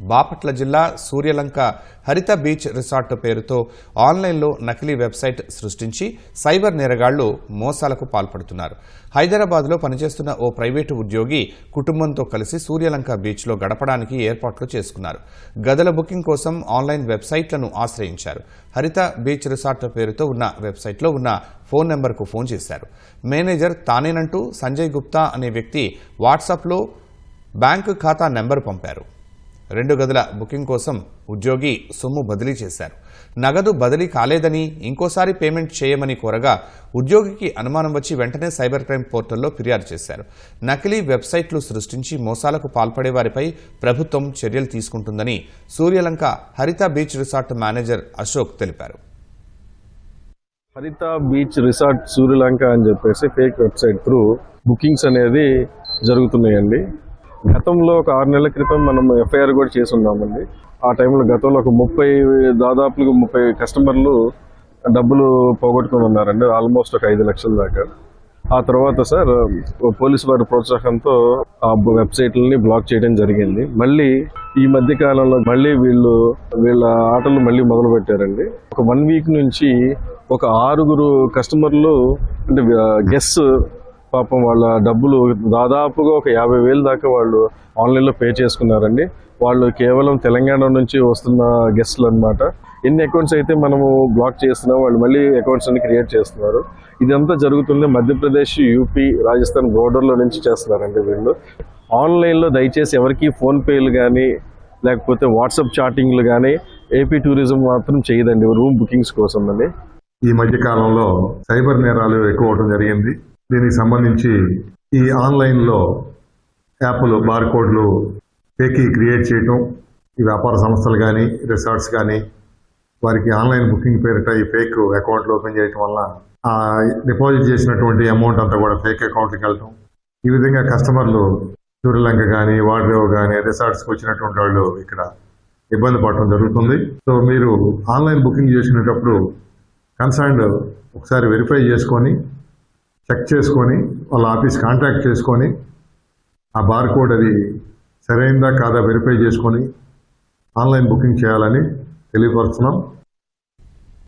బాపట్ల జిల్లా Suryalanka Haritha beach resort పేరుతో ఆన్లైన్లో నకిలీ వెబ్సైట్ సృష్టించి సైబర్ నేరగాళ్ళు మోసాలకు పాల్పడుతున్నారు. హైదరాబాద్లో పనిచేస్తున్న ఓ ప్రైవేటు ఉద్యోగి కుటుంబంతో కలిసి సూర్యలంక బీచ్లో గడపడానికి ఏర్పాట్లు చేసుకున్నారు. గదుల బుకింగ్ కోసం ఆన్లైన్ వెబ్సైట్లను ఆశ్రయించారు. హరిత బీచ్ రిసార్ట్ పేరుతో ఉన్న వెబ్సైట్లో ఉన్న ఫోన్ నెంబర్కు ఫోన్ చేశారు. మేనేజర్ తానేనంటూ సంజయ్ గుప్తా అనే వ్యక్తి వాట్సాప్లో బ్యాంకు ఖాతా నెంబర్ పంపారు. రెండు గదుల బుకింగ్ కోసం ఉద్యోగి సొమ్ము బదిలీ చేశారు. నగదు బదిలీ కాలేదని ఇంకోసారి పేమెంట్ చేయమని కోరగా ఉద్యోగికి అనుమానం వచ్చి వెంటనే సైబర్ క్రైమ్ పోర్టల్లో ఫిర్యాదు చేశారు. నకిలీ వెబ్సైట్లు సృష్టించి మోసాలకు పాల్పడే వారిపై ప్రభుత్వం చర్యలు తీసుకుంటుందని Suryalanka Haritha beach resort manager Ashok తెలిపారు. హరిత బీచ్ రిసార్ట్ సూర్యలంక అని చెప్పేసి ఫేక్ వెబ్సైట్ త్రూ బుకింగ్స్ అనేది జరుగుతున్నాయండి. గతంలో ఒక ఆరు నెలల క్రితం మనం ఎఫ్ఐఆర్ కూడా చేసి ఉన్నామండి ఆ టైంలో గతంలో ఒక ముప్పై దాదాపుగా ముప్పై కస్టమర్లు డబ్బులు పోగొట్టుకుని ఉన్నారండి. ఆల్మోస్ట్ ఒక ఐదు లక్షల దాకా. ఆ తర్వాత సార్ పోలీసు వారి ప్రోత్సాహంతో ఆ వెబ్సైట్లని బ్లాక్ చేయడం జరిగింది. మళ్ళీ ఈ మధ్య కాలంలో మళ్ళీ వీళ్ళు వీళ్ళ ఆటలు మళ్ళీ మొదలు పెట్టారండి ఒక వన్ వీక్ నుంచి ఒక ఆరుగురు కస్టమర్లు అంటే గెస్ పాపం వాళ్ళ డబ్బులు దాదాపుగా ఒక యాభై వేలు దాకా వాళ్ళు ఆన్లైన్లో పే చేసుకున్నారండి. వాళ్ళు కేవలం తెలంగాణ నుంచి వస్తున్న గెస్ట్లు అనమాట ఎన్ని అకౌంట్స్ అయితే మనము బ్లాక్ చేస్తున్నాం వాళ్ళు మళ్ళీ అకౌంట్స్ అన్ని క్రియేట్ చేస్తున్నారు. ఇదంతా జరుగుతుంది మధ్యప్రదేశ్ యూపీ రాజస్థాన్ బోర్డర్లో నుంచి చేస్తున్నారండి వీళ్ళు. ఆన్లైన్లో దయచేసి ఎవరికి ఫోన్పేలు కానీ లేకపోతే వాట్సాప్ చాటింగ్లు కానీ ఏపీ టూరిజం మాత్రం చేయదండి. రూమ్ బుకింగ్స్ కోసం అండి. ఈ మధ్య కాలంలో సైబర్ నేరాలు ఎక్కువ అవడం జరిగింది. దీనికి సంబంధించి ఈ ఆన్లైన్లో యాప్లు బార్కోడ్లు ఫేకి క్రియేట్ చేయటం ఈ వ్యాపార సంస్థలు కానీ రిసార్ట్స్ కానీ వారికి ఆన్లైన్ బుకింగ్ పేరిట ఈ ఫేక్ అకౌంట్లు ఓపెన్ చేయటం వల్ల ఆ డిపాజిట్ చేసినటువంటి అమౌంట్ అంతా కూడా ఫేక్ అకౌంట్కి వెళ్ళటం. ఈ విధంగా కస్టమర్లు సూర్యలంక కానీ వాడ్రేవ్ కానీ రిసార్ట్స్కి వచ్చినటువంటి వాళ్ళు ఇక్కడ ఇబ్బంది పడటం జరుగుతుంది. సో మీరు ఆన్లైన్ బుకింగ్ చేసినప్పుడు కన్సర్న్ ఒకసారి వెరిఫై చేసుకొని చెక్ చేసుకొని వాళ్ళ ఆఫీస్ కాంటాక్ట్ చేసుకొని ఆ బార్కోడ్ అది సరైందా కాదా వెరిఫై చేసుకొని ఆన్లైన్ బుకింగ్ చేయాలని తెలియపరుస్తున్నాం.